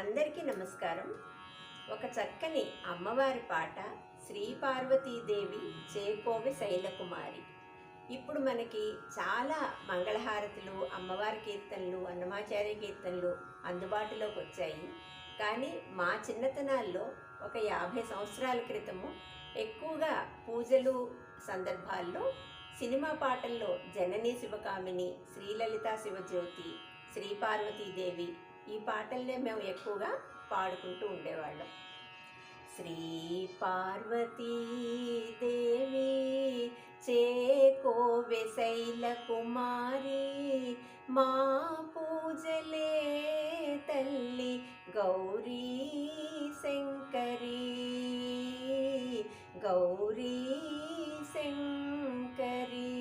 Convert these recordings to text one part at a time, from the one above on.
అందరికీ నమస్కారం. ఒక చక్కని అమ్మవారి పాట శ్రీ పార్వతీదేవి చేకోవి శైలకుమారి. ఇప్పుడు మనకి చాలా మంగళహారతులు అమ్మవారి కీర్తనలు అన్నమాచార్య కీర్తనలు అందుబాటులోకి వచ్చాయి. కానీ మా చిన్నతనాల్లో ఒక యాభై సంవత్సరాల క్రితము ఎక్కువగా పూజలు సందర్భాల్లో సినిమా పాటల్లో జననీ శివకామిని శ్రీలలిత శివజ్యోతి శ్రీ పార్వతీదేవి ఈ పాటల్నే మేము ఎక్కువగా పాడుకుంటూ ఉండేవాళ్ళం. శ్రీ పార్వతీదేవి చేకోవె శైల కుమారి మా పూజలే తల్లి గౌరీ శంకరి. గౌరీ శంకరి.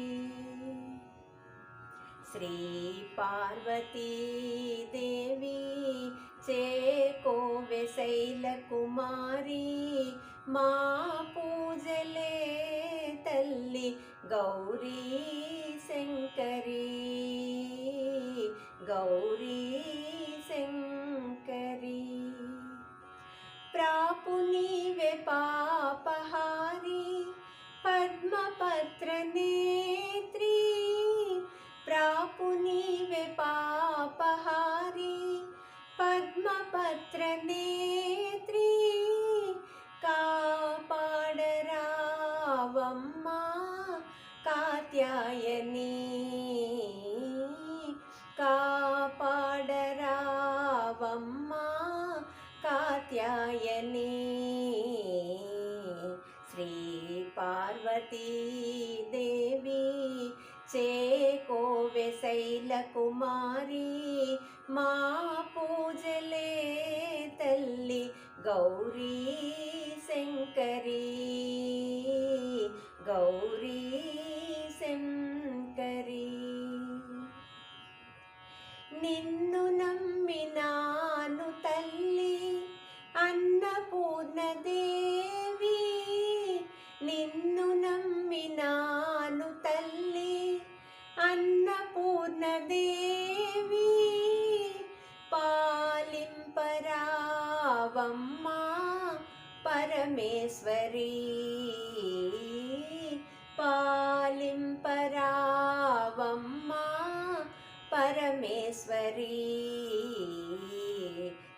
శ్రీ పార్వతీదేవి దేవి శైల కుమారి మా పూజలే తల్లి గౌరీ శంకరి గౌరీ శంకరి ప్రాపు నీవే పాపహారి పద్మపత్ర నేత్రి ప్రాపు కాపాడరావమ్మా కాత్యాయని కాపాడరావమ్మా కాత్యాయని. శ్రీ పార్వతీదేవి చేకోవె శైల కుమారి మా పూజలే తల్లి గౌరీ శంకరీ. గౌరీ శంకరి. నిన్ను నమ్మినాను తల్లి అన్నపూర్ణదేవి. నిన్ను నమ్మినాను తల్లి అన్నపూర్ణదేవి. పాలింపరావమ్మా పరమేశ్వరీ. పరావమ్మా పరమేశ్వరీ.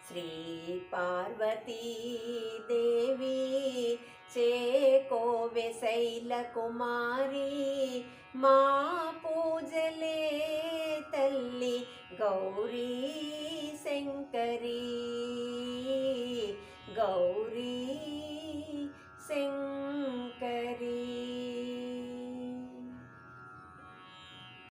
శ్రీ పార్వతీదేవి చేకోవె శైల కుమారి. మా పూజలే తల్లి గౌరీ.